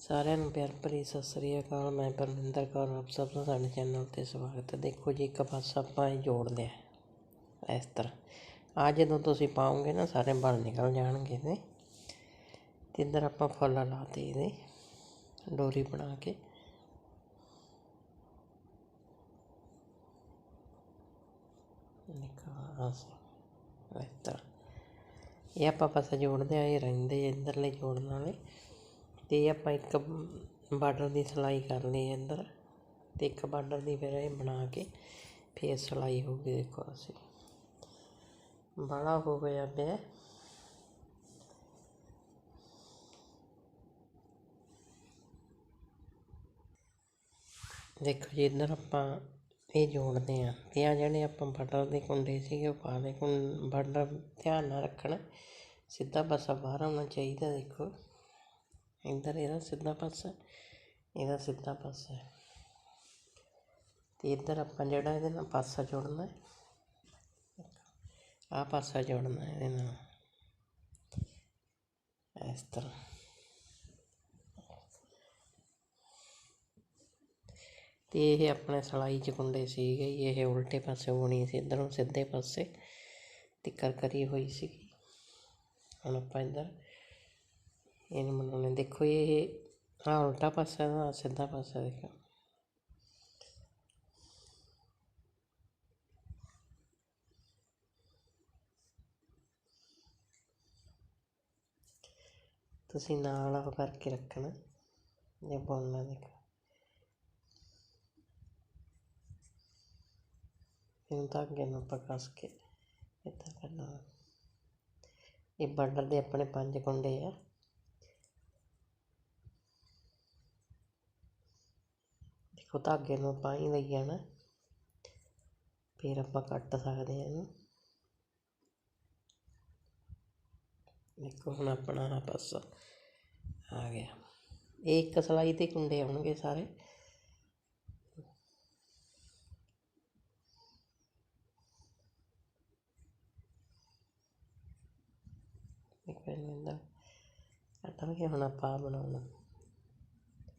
ਸਾਰਿਆਂ ਨੂੰ ਪਿਆਰ ਭਰੀ ਸਤਿ ਸ੍ਰੀ ਅਕਾਲ। ਮੈਂ ਪਰਮਿੰਦਰ ਕੌਰ, ਆਪ ਸਭ ਦਾ ਸਾਡੇ ਚੈਨਲ ਤੇ ਸਵਾਗਤ ਹੈ। ਦੇਖੋ ਜੀ, ਇੱਕ ਪਾਸਾ ਆਪਾਂ ਇਹ ਜੋੜਦੇ ਲਿਆ ਇਸ ਤਰ੍ਹਾਂ। ਆ ਜਦੋਂ ਤੁਸੀਂ ਪਾਓਗੇ ਨਾ, ਸਾਰੇ ਬਲ ਨਿਕਲ ਜਾਣਗੇ ਇਹਦੇ। ਤੇ ਇੱਧਰ ਆਪਾਂ ਫੁੱਲ ਲਾਤੇ ਇਹਦੇ, ਡੋਰੀ ਬਣਾ ਕੇ। ਨਿਕਲ ਇਸ ਤਰ੍ਹਾਂ। ਇਹ ਆਪਾਂ ਪਾਸਾ ਜੋੜਦੇ ਆ ਇਹ ਰਹਿੰਦੇ ਆ ਇੱਧਰਲੇ ਜੋੜਨ ਵਾਲੇ। ਅਤੇ ਆਪਾਂ ਇੱਕ ਬਾਰਡਰ ਦੀ ਸਿਲਾਈ ਕਰ ਲਈ ਇੱਧਰ ਅਤੇ ਇੱਕ ਬਾਰਡਰ ਦੀ ਫਿਰ ਇਹ ਬਣਾ ਕੇ ਫਿਰ ਸਿਲਾਈ ਹੋ ਗਈ ਦੇਖੋ ਅਸੀਂ। ਬਾਹਲਾ ਹੋ ਗਿਆ ਪਿਆ। ਦੇਖੋ ਜੀ, ਇੱਧਰ ਆਪਾਂ ਇਹ ਜੋੜਦੇ ਆ ਤੇ ਆ ਜਿਹੜੇ ਆਪਾਂ ਬਟਰ ਦੇ ਕੁੰਡੇ ਸੀਗੇ, ਉਹ ਪਾ ਦੇ ਕੁੰ ਬਾਰਡਰ ਧਿਆਨ ਨਾਲ ਰੱਖਣਾ। ਸਿੱਧਾ ਪਾਸਾ ਬਾਹਰ ਆਉਣਾ ਚਾਹੀਦਾ ਦੇਖੋ। ਇੱਧਰ ਇਹਦਾ ਸਿੱਧਾ ਪਾਸਾ ਇਹਦਾ ਸਿੱਧਾ ਪਾਸਾ ਹੈ ਤੇ ਇੱਧਰ ਆਪਾਂ ਜਿਹੜਾ ਇਹਦੇ ਨਾਲ ਪਾਸਾ ਜੋੜਨਾ ਹੈ ਆਹ ਪਾਸਾ ਜੋੜਨਾ ਇਹਦੇ ਨਾਲ ਇਸ ਤਰ੍ਹਾਂ ਤੇ ਇਹ ਆਪਣੇ ਸਲਾਈ ਚ ਕੁੰਡੇ ਸੀਗੇ ਇਹ ਉਲਟੇ ਪਾਸੇ ਹੋਣੀ ਸੀ ਇੱਧਰੋਂ ਸਿੱਧੇ ਪਾਸੇ ਟਿੱਕਰ ਕਰੀ ਹੋਈ ਸੀਗੀ ਹੁਣ ਆਪਾਂ ਇੱਧਰ ਇਹਨੂੰ ਬਣਾਉਣੇ ਦੇਖੋ ਇਹ ਆਹ ਉਲਟਾ ਪਾਸਾ ਹੈ ਆਹ ਸਿੱਧਾ ਪਾਸਾ ਦੇਖੋ। ਤੁਸੀਂ ਨਾਲ ਉਹ ਕਰਕੇ ਰੱਖਣਾ, ਜਾਂ ਬੋਲਣਾ ਦੇਖੋ। ਇਹਨੂੰ ਧਾਗੇ ਨੂੰ ਆਪਾਂ ਕੱਸ ਕੇ ਇੱਦਾਂ ਕਰਨਾ। ਇਹ ਬਾਰਡਰ ਦੇ ਆਪਣੇ ਪੰਜ ਕੁੰਡੇ ਆ। ਦੇਖੋ ਧਾਗੇ ਨੂੰ ਆਪਾਂ ਹੀ ਲਈ ਜਾਣਾ ਫਿਰ ਆਪਾਂ ਕੱਟ ਸਕਦੇ ਹਾਂ ਇਹਨੂੰ ਦੇਖੋ ਹੁਣ ਆਪਣਾ ਆਹ ਪਾਸਾ ਆ ਗਿਆ ਇਹ ਇੱਕ ਸਲਾਈ ਤੇ ਕੁੰਡੇ ਆਉਣਗੇ ਸਾਰੇ ਇੱਕ ਪਹਿਲਾਂ ਇਹਦਾ ਕੱਟਾਂਗੇ ਹੁਣ ਆਪਾਂ ਆਹ ਬਣਾਉਣਾ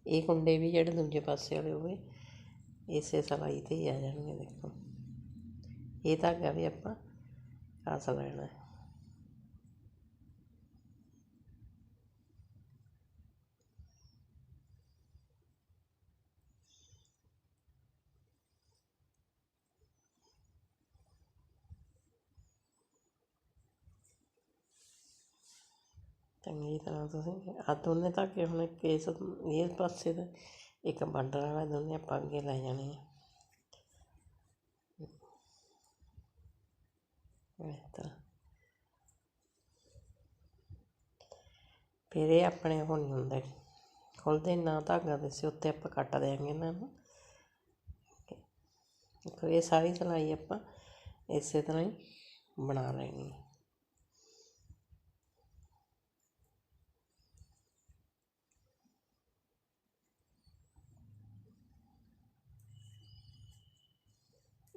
ਇਹ ਕੁੰਡੇ ਵੀ ਜਿਹੜੇ ਦੂਜੇ ਪਾਸੇ ਵਾਲੇ ਹੋਏ, ਇਸੇ ਸਲਾਈ ਤੇ ਹੀ ਆ ਜਾਣਗੇ ਦੇਖੋ। ਇਹ ਧਾਗਾ ਵੀ ਆਪਾਂ ਕਾਸ ਲੈਣਾ ਚੰਗੀ ਤਰ੍ਹਾਂ ਤੁਸੀਂ ਆਹ ਦੋਨੇ ਧਾਗੇ ਹੁਣ ਕੇਸ ਇਸ ਪਾਸੇ ਦਾ ਇੱਕ ਬਾਰਡਰ ਵਾਲਾ, ਦੋਨੇ ਆਪਾਂ ਅੱਗੇ ਲੈ ਜਾਣੇ ਆ। ਇਸ ਤਰ੍ਹਾਂ। ਫਿਰ ਇਹ ਆਪਣੇ ਹੁਣ ਨਹੀਂ ਹੁੰਦਾ। ਖੁੱਲਦੇ ਨਾ ਧਾਗਾ ਦੇ ਸੀ ਉੱਤੇ ਆਪਾਂ ਕੱਟ ਦਿਆਂਗੇ ਇਹਨਾਂ ਨੂੰ। ਦੇਖੋ, ਇਹ ਸਾਰੀ ਸਿਲਾਈ ਆਪਾਂ ਇਸੇ ਤਰ੍ਹਾਂ ਹੀ ਬਣਾ ਲੈਣੀ ਹੈ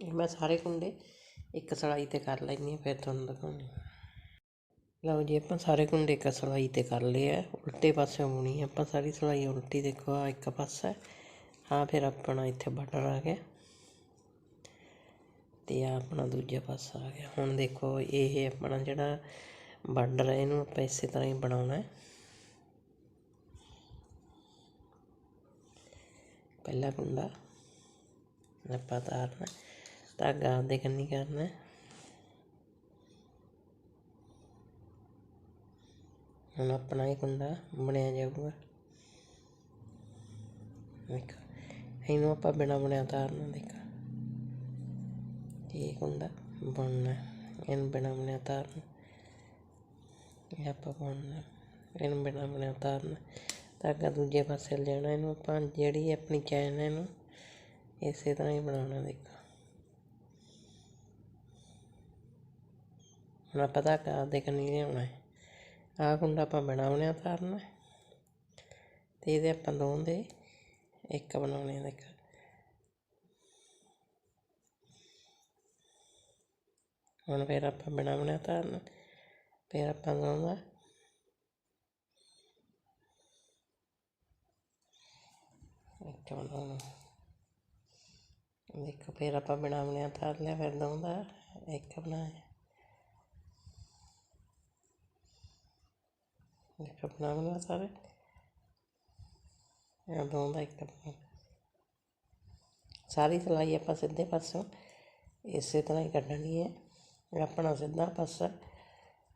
ਇਹ ਮੈਂ ਸਾਰੇ ਕੁੰਡੇ ਇੱਕ ਸਲਾਈ ਤੇ ਕਰ ਲੈਂਦੀ ਹਾਂ, ਫਿਰ ਤੁਹਾਨੂੰ ਦਿਖਾਉਂਦੀ ਹਾਂ। ਲਓ ਜੀ, ਆਪਾਂ ਸਾਰੇ ਕੁੰਡੇ ਇੱਕ ਸਲਾਈ ਤੇ ਕਰ ਲਏ ਆ। ਉਲਟੇ ਪਾਸੇ ਹੋਣੀ ਆਪਾਂ ਸਾਰੀ ਸਲਾਈ, ਉਲਟੀ ਦੇਖੋ ਆ ਇੱਕ ਪਾਸਾ। ਆ ਫਿਰ ਆਪਣਾ ਇੱਥੇ ਬਟਰ ਆ ਗਿਆ। ਤੇ ਆ ਆਪਣਾ ਦੂਜਾ ਪਾਸਾ ਆ ਗਿਆ। ਹੁਣ ਦੇਖੋ, ਇਹ ਆਪਣਾ ਜਿਹੜਾ ਬਾਰਡਰ ਹੈ ਇਹਨੂੰ ਆਪਾਂ ਇਸੇ ਤਰ੍ਹਾਂ ਹੀ ਬਣਾਉਣਾ ਹੈ। ਪਹਿਲਾ ਕੁੰਡਾ ਆਪਾਂ ਤਾਰਨਾ ਧਾਗਾ ਆਪਦੇ ਕੰਨੀ ਕਰਨਾ। ਹੁਣ ਆਪਣਾ ਇਹ ਕੁੰਡਾ ਬਣਿਆ ਜਾਊਗਾ। ਦੇਖੋ, ਇਹਨੂੰ ਆਪਾਂ ਬਿਨਾ ਬਣਿਆ ਤਾਰਨਾ ਦੇਖੋ। ਇਹ ਕੁੰਡਾ ਬਣਨਾ, ਇਹਨੂੰ ਬਿਨਾ ਬਣਿਆ ਤਾਰਨਾ ਇਹ ਆਪਾਂ ਬਣਨਾ, ਇਹਨੂੰ ਬਿਨਾ ਬਣਿਆ ਤਾਰਨਾ ਧਾਗਾ ਦੂਜੇ ਪਾਸੇ ਲੈਣਾ ਇਹਨੂੰ ਆਪਾਂ ਜਿਹੜੀ ਆਪਣੀ ਚੈਨ ਹੈ ਇਹਨੂੰ, ਇਸੇ ਤਰ੍ਹਾਂ ਹੀ ਬਣਾਉਣਾ, ਦੇਖੋ। ਹੁਣ ਆਪਾਂ ਧਾਗਾ ਆਪਦੇ ਕੰਨੀ ਲਿਆਉਣਾ ਹੈ। ਆਹ ਕੁੰਡਾ ਆਪਾਂ ਬਣਾਉਣੇ ਆ ਤਾਰਨਾ ਤੇ ਇਹਦੇ ਆਪਾਂ ਦੋ ਦੇ, ਇੱਕ ਬਣਾਉਣੇ ਆ ਦੇਖ। ਹੁਣ ਫਿਰ ਆਪਾਂ ਬਣਾਉਣਾ ਤਾਰਨਾ ਫਿਰ ਆਪਾਂ ਦੋਵਾਂ ਇੱਕ ਬਣਾਉਣਾ ਦੇਖੋ ਫਿਰ ਆਪਾਂ ਬਣਾ ਬਣਿਆ ਤਾਰ ਲਿਆ ਫਿਰ ਦੋ ਦਾ ਇੱਕ ਬਣਾਇਆ ਦੇਖੋ ਬਣਾ ਬਣਿਆ ਸਾਰੇ ਇਹ ਦੋ ਦਾ ਇੱਕ ਬਣਾ ਸਾਰੀ ਸਿਲਾਈ ਆਪਾਂ ਸਿੱਧੇ ਪਾਸੋਂ ਇਸੇ ਤਰ੍ਹਾਂ ਹੀ ਕੱਢਣੀ ਹੈ ਆਪਣਾ ਸਿੱਧਾ ਪਾਸਾ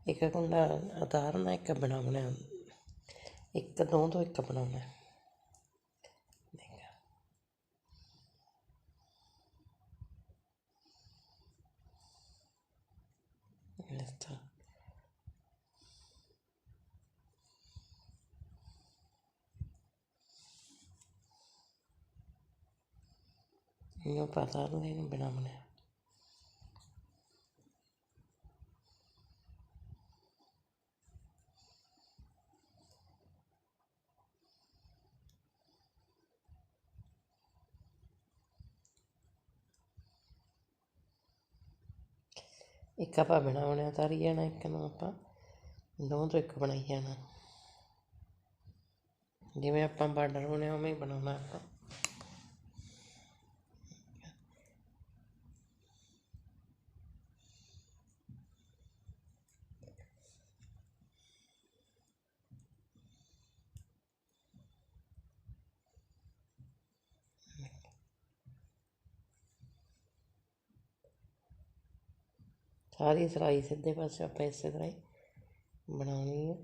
ਇੱਕ ਕੁੰਡਾ ਉਤਾਰਨਾ ਇੱਕ ਬਣਾਉਣਾ ਇੱਕ ਦੋ ਤੋਂ ਇੱਕ ਬਣਾਉਣਾ ਦੇਖੋ ਇਸ ਤਰ੍ਹਾਂ ਇਹਨੂੰ ਪਤਾ ਨਹੀਂ ਇਹਨੂੰ ਬਣਾਉਣਾ ਇੱਕ ਆਪਾਂ ਬਣਾਉਣਾ ਉਤਾਰੀ ਜਾਣਾ ਇੱਕ ਨੂੰ ਆਪਾਂ ਦੋ ਤੋਂ ਇੱਕ ਬਣਾਈ ਜਾਣਾ ਜਿਵੇਂ ਆਪਾਂ ਬਾਰਡਰ ਬਣਿਆ ਉਵੇਂ ਹੀ ਬਣਾਉਣਾ ਆਪਾਂ ਸਾਰੀ ਸਿਲਾਈ ਸਿੱਧੇ ਪਾਸੇ ਆਪਾਂ ਇਸੇ ਤਰ੍ਹਾਂ ਹੀ ਬਣਾਉਣੀ ਹੈ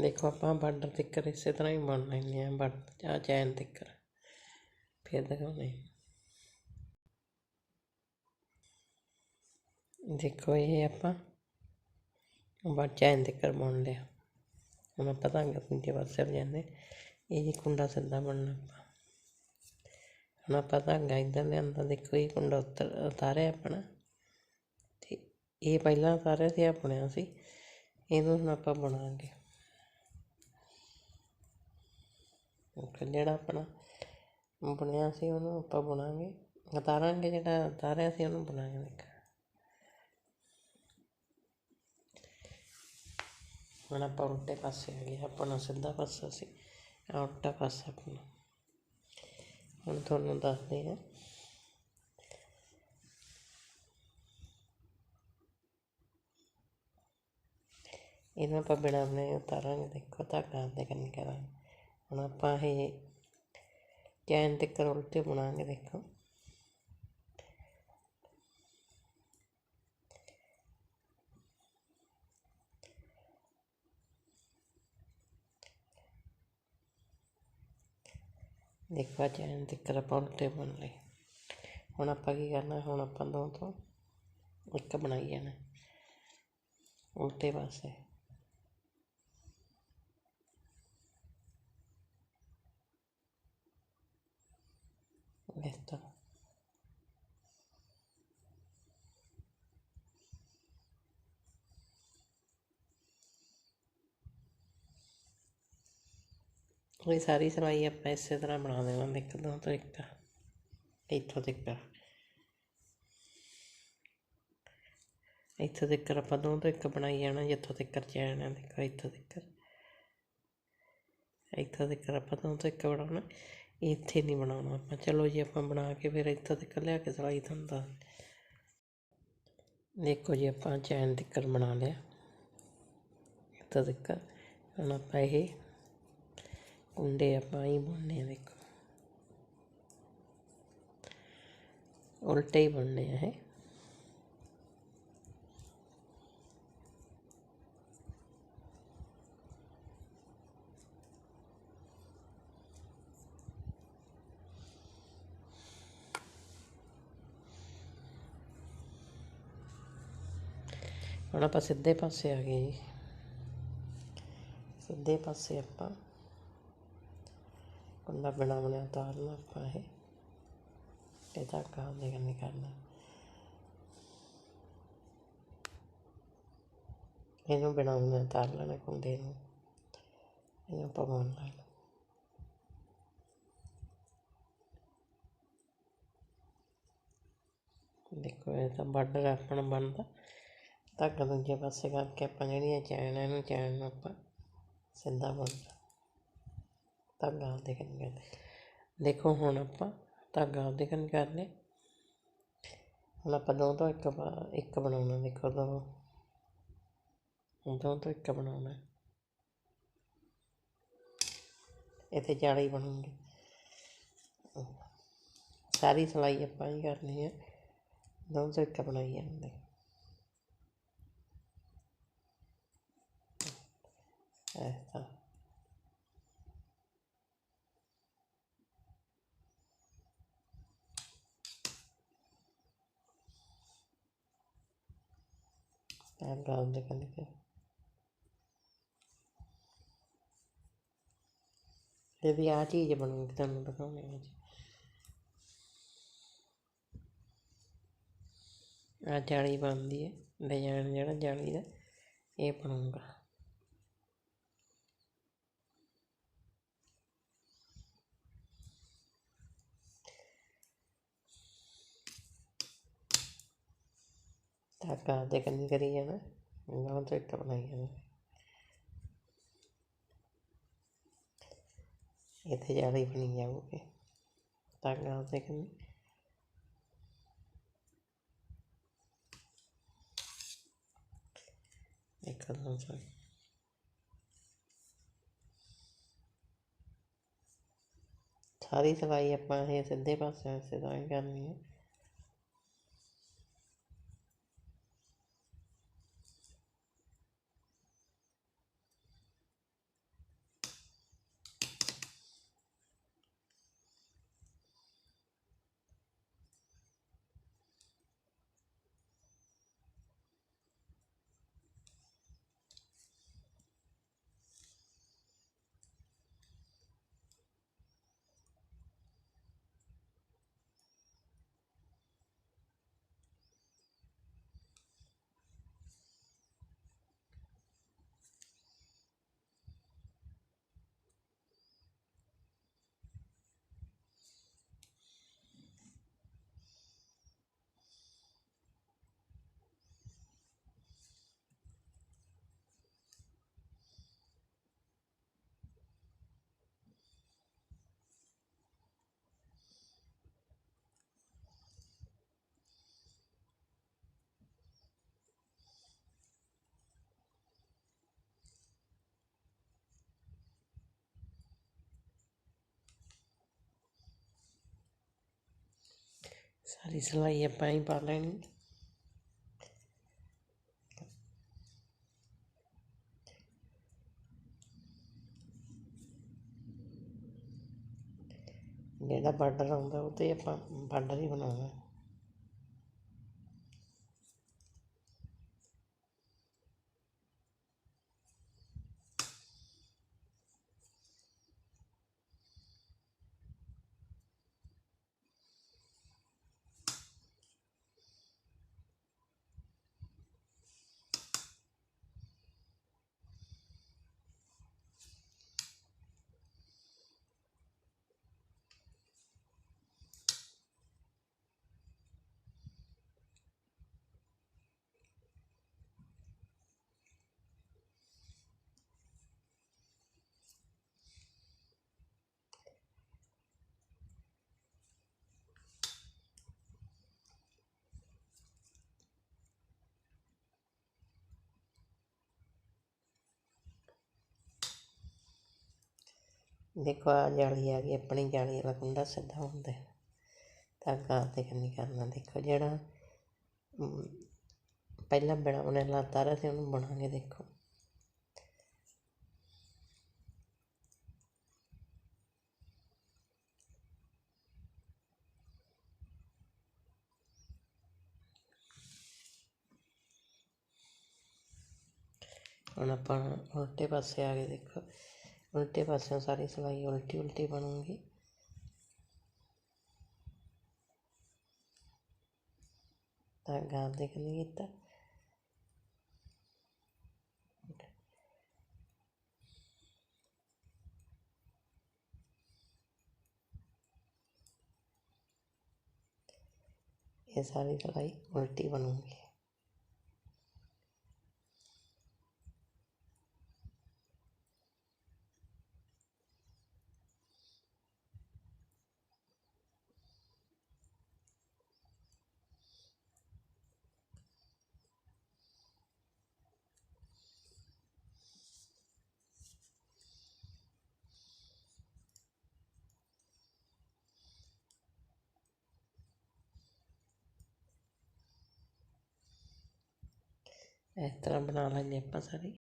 ਦੇਖੋ ਆਪਾਂ ਬਾਰਡਰ ਤਿੱਕਰ ਇਸੇ ਤਰ੍ਹਾਂ ਹੀ ਬਣ ਲੈਂਦੇ ਆ ਬਾਰਡਰ ਆ ਚੈਨ ਤਿੱਕਰ। ਫਿਰ ਦਿਖਾਉਣੇ ਦੇਖੋ ਇਹ ਆਪਾਂ ਬਾ ਚੈਨ ਤਿੱਕਰ ਬਣ ਲਿਆ। ਹੁਣ ਆਪਾਂ ਧਾਗਾ ਦੂਜੇ ਪਾਸੇ ਵਜਾਉਂਦੇ ਇਹ ਜੀ ਕੁੰਡਾ ਸਿੱਧਾ ਬਣਨਾ ਆਪਾਂ। ਹੁਣ ਆਪਾਂ ਧਾਗਾ ਇੱਧਰ ਲਿਆਂਦਾ ਦੇਖੋ ਇਹ ਕੁੰਡਾ ਉੱਤਰ, ਉਤਾਰਿਆ ਆਪਣਾ। ਤੇ ਇਹ ਪਹਿਲਾਂ ਉਤਾਰਿਆ ਸੀ ਆ ਸੀ। ਇਹਨੂੰ ਹੁਣ ਆਪਾਂ ਬਣਾਵਾਂਗੇ ਫਿਰ ਜਿਹੜਾ ਆਪਣਾ। ਬੁਣਿਆ ਸੀ ਉਹਨੂੰ ਆਪਾਂ ਬੁਣਾਂਗੇ। ਉਤਾਰਾਂਗੇ ਜਿਹੜਾ ਉਤਾਰਿਆ ਸੀ ਉਹਨੂੰ ਬੁਣਾਂਗੇ ਦੇਖ। ਹੁਣ ਆਪਾਂ ਉਲਟੇ ਪਾਸੇ ਆ ਗਏ। ਆਪਣਾ ਸਿੱਧਾ ਪਾਸਾ ਸੀ। ਉਲਟਾ ਪਾਸਾ ਆਪਣਾ। ਹੁਣ ਤੁਹਾਨੂੰ ਦੱਸਦੇ ਹਾਂ। ਇਹਨੂੰ ਆਪਾਂ ਬਿਨਾਂ ਬਣੇ ਉਤਾਰਾਂਗੇ। ਦੇਖੋ ਧਾਗਾ ਦੇ ਕੰਨ ਕਰਾਂਗੇ। ਹੁਣ ਆਪਾਂ ਇਹ ਚੈਨ ਤੇ ਉਲਟੇ ਬਣਾਵਾਂਗੇ, ਦੇਖੋ। ਦੇਖੋ ਚੈਨ ਤੇ ਆਪਾਂ ਉਲਟੇ ਬਣ ਲਈ ਹੁਣ ਆਪਾਂ ਕੀ ਕਰਨਾ, ਹੁਣ ਆਪਾਂ ਦੋ ਤੋਂ ਇੱਕ ਬਣਾਈ ਜਾਣਾ। ਉਲਟੇ ਪਾਸੇ। ਇਸ ਇਹ ਸਾਰੀ ਸਿਲਾਈ ਆਪਾਂ ਇਸੇ ਤਰ੍ਹਾਂ ਬਣਾ ਦੇਵਾਂਗੇ ਇੱਕ ਦੋ ਤੋਂ ਇੱਕ ਇੱਥੋਂ ਤੱਕ। ਇੱਥੋਂ ਤੱਕ ਆਪਾਂ ਦੋ ਤੋਂ ਇੱਕ ਬਣਾਈ ਜਾਣਾ, ਜਿੱਥੋਂ ਤੱਕ ਚੈਨ ਦੇਖੋ ਇੱਥੋਂ ਤੱਕ। ਇੱਥੋਂ ਤੱਕ ਆਪਾਂ ਦੋ ਤੋਂ ਇੱਕ ਬਣਾਉਣਾ। ਇੱਥੇ ਨਹੀਂ ਬਣਾਉਣਾ ਆਪਾਂ। ਚਲੋ ਜੀ, ਆਪਾਂ ਬਣਾ ਕੇ ਫਿਰ ਇੱਥੋਂ ਤੱਕ ਲਿਆ ਕੇ ਸਿਲਾਈ ਤੁਹਾਨੂੰ ਦੱਸ ਦੇਖੋ ਜੀ, ਆਪਾਂ ਚੈਨ ਤਿੱਕਰ ਬਣਾ ਲਿਆ। ਇੱਥੋਂ ਤੱਕ। ਹੁਣ ਆਪਾਂ ਇਹ ਕੁੰਡੇ ਆਪਾਂ ਹੀ ਬੁਣਨੇ ਆ, ਦੇਖੋ। ਉਲਟੇ ਹੀ ਬੁਣਨੇ ਆ ਇਹ। ਹੁਣ ਆਪਾਂ ਸਿੱਧੇ ਪਾਸੇ ਆ ਗਏ ਜੀ। ਸਿੱਧੇ ਪਾਸੇ ਆਪਾਂ ਕੁੰਡਾ ਬਣਾ ਬਣਾ ਉਤਾਰਨਾ ਆਪਾਂ ਇਹ। ਤੇ ਧਾਗਾ ਉਹਦੇ ਕੰਨੀ ਕਰਨਾ। ਇਹਨੂੰ ਬਣਾ ਉਤਾਰ ਲੈਣਾ ਕੁੰਡੇ ਨੂੰ। ਇਹਨੂੰ ਆਪਾਂ ਬੁਣ ਲੈਣਾ ਦੇਖੋ, ਇਹ ਤਾਂ ਬਾਰਡਰ ਆਪਣਾ ਬਣਦਾ। ਧਾਗਾ ਦੂਜੇ ਪਾਸੇ ਕਰਕੇ ਆਪਾਂ ਜਿਹੜੀਆਂ ਚੈਨ ਹੈ ਇਹਨੂੰ ਚੈਨ ਨੂੰ ਆਪਾਂ ਸਿੱਧਾ ਬੁਣਨਾ ਧਾਗਾ ਉਹਦੇ ਕੰਨੀ ਕਰਦੇ ਦੇਖੋ ਹੁਣ ਆਪਾਂ ਧਾਗਾ ਉਹਦੇ ਕੰਨ ਕਰ ਲਿਆ ਹੁਣ ਆਪਾਂ ਦੋ ਤੋਂ ਇੱਕ ਇੱਕ ਬਣਾਉਣਾ, ਦੇਖੋ ਦੋ। ਦੋ ਤੋਂ ਇੱਕ ਬਣਾਉਣਾ। ਇੱਥੇ ਜਾਲੀ ਬਣੂਗੀ ਸਾਰੀ ਸਲਾਈ ਆਪਾਂ ਹੀ ਕਰਨੀ ਹੈ ਦੋ ਤੋਂ ਇੱਕ ਬਣਾਈ ਜਾਂਦੇ। ਐਸਾ ਧਾਗਾ ਉਹਦੇ ਕੰਨੀ ਕਰ ਇਹ ਵੀ ਆ ਚੀਜ਼ ਬਣੂਗੀ ਤੁਹਾਨੂੰ ਦਿਖਾਉਣੀ ਹੈ ਜੀ ਆ ਜਾਲੀ ਬਣਦੀ ਹੈ ਡਿਜ਼ਾਈਨ ਜਿਹੜਾ ਜਾਲੀ ਦਾ ਇਹ ਬਣੂਗਾ ਧਾਗਾ ਉਹਦੇ ਕੰਨੀ ਕਰੀ ਜਾਣਾ ਉਹਨਾਂ ਬਣਾਈ ਜਾਣਾ। ਇੱਥੇ ਜਾਲੀ ਬਣੀ ਜਾਊਗੀ, ਧਾਗਾ ਉਹਦੇ ਇੱਕ ਦੋ ਸੌ। ਸਾਰੀ ਸਿਲਾਈ ਆਪਾਂ ਇਹ ਸਿੱਧੇ ਪਾਸੇ ਸਿਲਾਈ ਕਰਨੀ ਹੈ। ਸਾਰੀ ਸਿਲਾਈ ਆਪਾਂ ਹੀ ਪਾ ਲੈਣੀ ਜਿਹੜਾ ਬਾਰਡਰ ਆਉਂਦਾ ਉਹ ਤੇ ਆਪਾਂ ਬਾਰਡਰ ਹੀ ਬਣਾਉਣਾ ਦੇਖੋ ਆਹ ਜਾਲੀ ਆ ਗਈ, ਆਪਣੀ ਜਾਲੀ ਵਾਲਾ ਕੁੰਡਾ ਸਿੱਧਾ ਹੁੰਦਾ ਹੈ। ਧਾਗਾ ਤੇ ਕੰਨੀ ਕਰਨਾ, ਦੇਖੋ ਜਿਹੜਾ ਪਹਿਲਾਂ ਬਿਨਾ ਬੁਣਿਆ ਲਾਤਾ ਸੀ, ਉਹਨੂੰ ਬੁਣਾਂਗੇ ਦੇਖੋ ਹੁਣ ਆਪਾਂ ਉਲਟੇ ਪਾਸੇ ਆ ਗਏ, ਦੇਖੋ ਉਲਟੇ ਪਾਸਿਓਂ ਸਾਰੀ ਸਿਲਾਈ ਉਲਟੀ ਉਲਟੀ ਬਣੂਗੀ ਧਾਗਾ ਦੇਖ ਨਹੀਂ ਕੀਤਾ ਇਹ ਸਾਰੀ ਸਿਲਾਈ ਉਲਟੀ ਬਣੂਗੀ ਇਸ ਤਰ੍ਹਾਂ ਬਣਾ ਲੈਂਦੇ ਆਪਾਂ ਸਾਰੀ।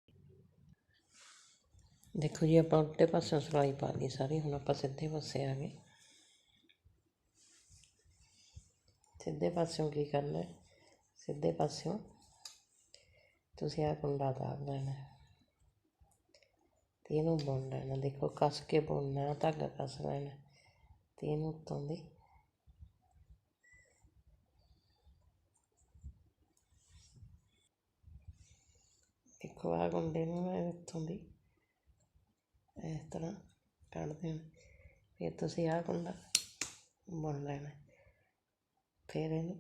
ਦੇਖੋ ਜੀ, ਆਪਾਂ ਉਲਟੇ ਪਾਸਿਓਂ ਸਲਾਈ ਪਾ ਲਈ ਸਾਰੀ, ਹੁਣ ਆਪਾਂ ਸਿੱਧੇ ਪਾਸੇ ਆ ਗਏ। ਸਿੱਧੇ ਪਾਸਿਓਂ ਕੀ ਕਰਨਾ ਹੈ? ਸਿੱਧੇ ਪਾਸਿਓਂ ਤੁਸੀਂ ਆ ਕੁੰਡਾ ਤਾਰ ਲੈਣਾ ਹੈ। ਤੇ ਇਹਨੂੰ ਬੁਣ ਲੈਣਾ ਦੇਖੋ, ਕੱਸ ਕੇ ਬੁਣਨਾ ਧਾਗਾ ਕੱਸ ਲੈਣਾ ਤੇ ਇਹਨੂੰ ਉੱਤੋਂ ਦੀ ਦੇਖੋ ਆ ਗੁੰਡੇ ਨੂੰ ਮੈਂ ਇੱਥੋਂ ਦੀ ਇਸ ਤਰ੍ਹਾਂ ਕੱਢ ਦੇਣਾ ਫਿਰ ਤੁਸੀਂ ਆਹ ਗੁੰਡਾ ਬੁਣ ਲੈਣਾ ਫਿਰ ਇਹਨੂੰ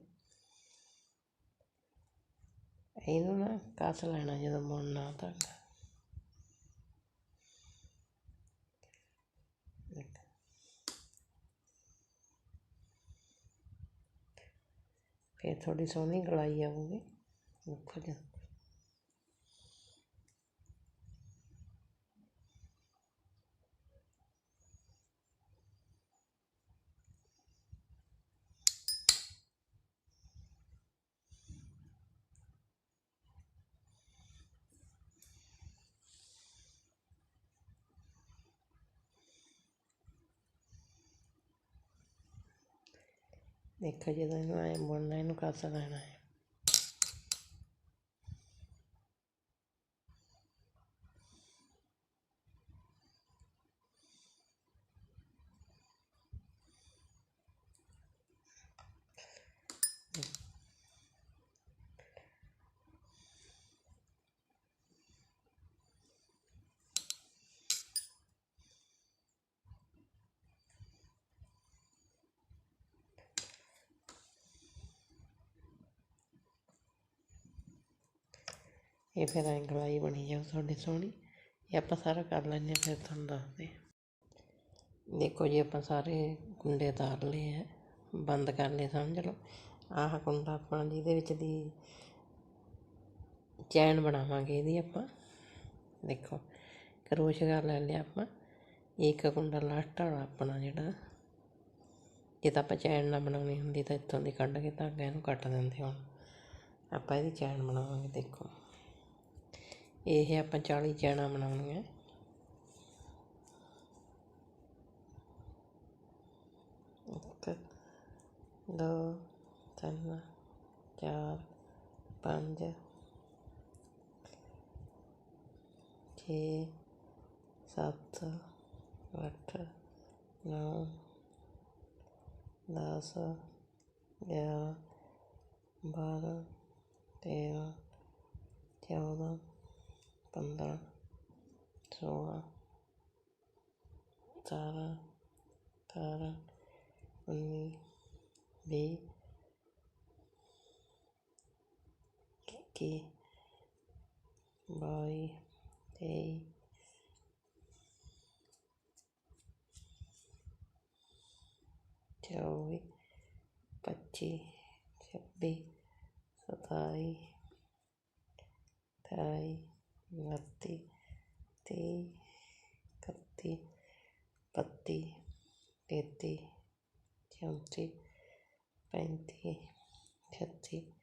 ਇਹਨੂੰ ਨਾ ਕੱਸ ਲੈਣਾ ਜਦੋਂ ਬੁਣਨਾ ਧਾਗਾ ਫਿਰ ਥੋੜੀ ਸੋਹਣੀ ਗਲਾਈ ਆਊਗੀ ਦੇਖੋ ਜੀ ਦੇਖੋ ਜਦੋਂ ਇਹਨੂੰ ਐਂ ਬੁਣਨਾ ਇਹਨੂੰ ਕੱਸ ਲੈਣਾ ਹੈ? ਇਹ ਫਿਰ ਐਂ ਗਲਾਈ ਬਣੀ ਜਾਊ ਤੁਹਾਡੀ ਸੋਹਣੀ। ਇਹ ਆਪਾਂ ਸਾਰਾ ਕਰ ਲੈਂਦੇ ਹਾਂ, ਫਿਰ ਤੁਹਾਨੂੰ ਦੱਸਦੇ ਹਾਂ। ਦੇਖੋ ਜੀ, ਆਪਾਂ ਸਾਰੇ ਕੁੰਡੇ ਤਾਰ ਲਏ ਹੈ ਬੰਦ ਕਰ ਲਏ, ਸਮਝ ਲਓ। ਆਹ ਕੁੰਡਾ ਆਪਣਾ ਜਿਹਦੇ ਵਿੱਚ ਦੀ ਚੈਨ ਬਣਾਵਾਂਗੇ ਇਹਦੀ ਆਪਾਂ। ਦੇਖੋ ਕਰੋਸ਼ੀਆ ਲੈ ਲਿਆ ਆਪਾਂ। ਇੱਕ ਕੁੰਡਾ ਲਾਸਟ ਵਾਲਾ ਆਪਣਾ ਜਿਹੜਾ, ਜੇ ਤਾਂ ਆਪਾਂ ਚੈਨ ਨਾ ਬਣਾਉਣੀ ਹੁੰਦੀ ਤਾਂ ਇੱਥੋਂ ਦੀ ਕੱਢ ਕੇ ਧਾਗਾ ਇਹਨੂੰ ਕੱਟ ਦਿੰਦੇ ਹੁਣ। ਆਪਾਂ ਇਹਦੀ ਚੈਨ ਬਣਾਵਾਂਗੇ, ਦੇਖੋ। ਇਹ ਆਪਾਂ 40 ਚੈਨਾਂ ਬਣਾਉਣੀਆਂ। ਇੱਕ, ਦੋ, ਤਿੰਨ, ਚਾਰ, ਪੰਜ, ਛੇ, ਸੱਤ, ਅੱਠ, ਨੌ, ਦਸ, ਗਿਆਰਾਂ, ਬਾਰਾਂ, ਤੇਰਾਂ, ਚੌਦਾਂ tentang semua cara cara ini B Kiki Boy A Jauhi Peci Sepi Setai Tai. ਉਨੱਤੀ ਤੀਹ ਇਕੱਤੀ ਬੱਤੀ ਤੇਤੀ ਚੌਂਤੀ ਪੈਂਤੀ, ਛੱਤੀ,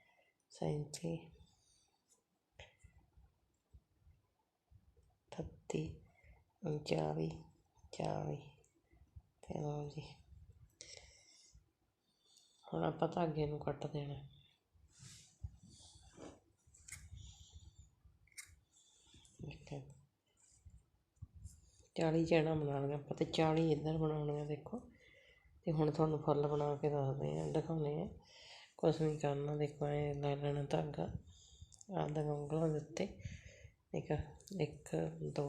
ਸੈਂਤੀ, ਅਠੱਤੀ ਉਨਚਾਲੀ ਚਾਲੀ, ਤੇ ਲਓ ਜੀ। ਹੁਣ ਆਪਾਂ ਧਾਗੇ ਨੂੰ ਕੱਟ ਦੇਣਾ ਠੀਕ ਹੈ ਚਾਲੀ ਚੈਨਾ ਬਣਾਉਣੀਆਂ, ਆਪਾਂ ਅਤੇ ਚਾਲੀ ਇੱਧਰ ਬਣਾਉਣੀਆਂ ਦੇਖੋ। ਅਤੇ ਹੁਣ ਤੁਹਾਨੂੰ ਫੁੱਲ ਬਣਾ ਕੇ ਦੱਸਦੇ ਹਾਂ, ਦਿਖਾਉਂਦੇ ਆ ਕੁਛ ਨਹੀਂ ਕਰਨਾ, ਦੇਖੋ ਐ ਲੈ ਲੈਣਾ ਧਾਗਾ। ਆਹ ਉਂਗਲਾਂ ਦੇ ਉੱਤੇ। ਇੱਕ ਇੱਕ, ਦੋ,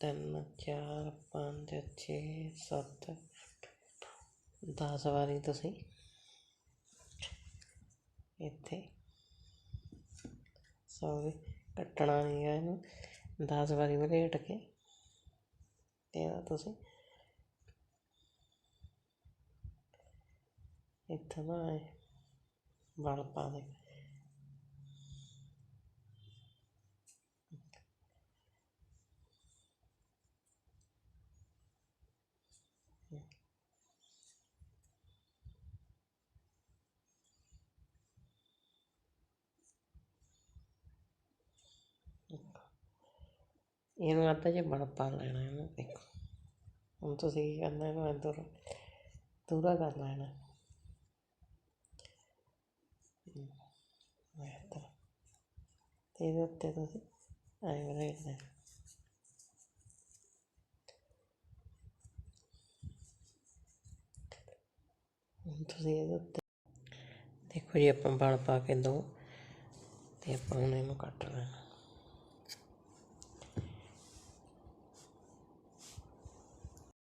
ਤਿੰਨ, ਚਾਰ, ਪੰਜ, ਛੇ, ਸੱਤ, ਦਸ ਵਾਰੀ ਤੁਸੀਂ ਇੱਥੇ ਸੌਰੀ ਕੱਟਣਾ ਨਹੀਂ ਹੈ ਇਹਨੂੰ। ਦਸ ਵਾਰੀ ਵਲੇਟ ਕੇ ਤੇ ਇਹਦਾ ਤੁਸੀਂ ਇੱਥੋਂ ਨਾ ਇਹ ਵਲ ਪਾ ਦੇ ਇਹਨੂੰ ਅੱਧਾ ਜਿਹਾ ਬਲ ਪਾ ਲੈਣਾ ਇਹਨੂੰ ਦੇਖੋ ਹੁਣ ਤੁਸੀਂ ਕੀ ਕਰਨਾ ਇਹਨੂੰ ਇੱਧਰ ਦੂਰਾ ਕਰ ਲੈਣਾ ਇੱਧਰ ਤੇ ਇਹਦੇ ਉੱਤੇ ਤੁਸੀਂ ਐਂ ਵਲੇਟ ਦੇਣਾ ਹੁਣ ਤੁਸੀਂ ਇਹਦੇ ਉੱਤੇ ਦੇਖੋ ਜੀ ਆਪਾਂ ਵਲ ਪਾ ਕੇ ਦੋ ਤੇ ਆਪਾਂ ਹੁਣ ਇਹਨੂੰ ਕੱਟ ਲੈਣਾ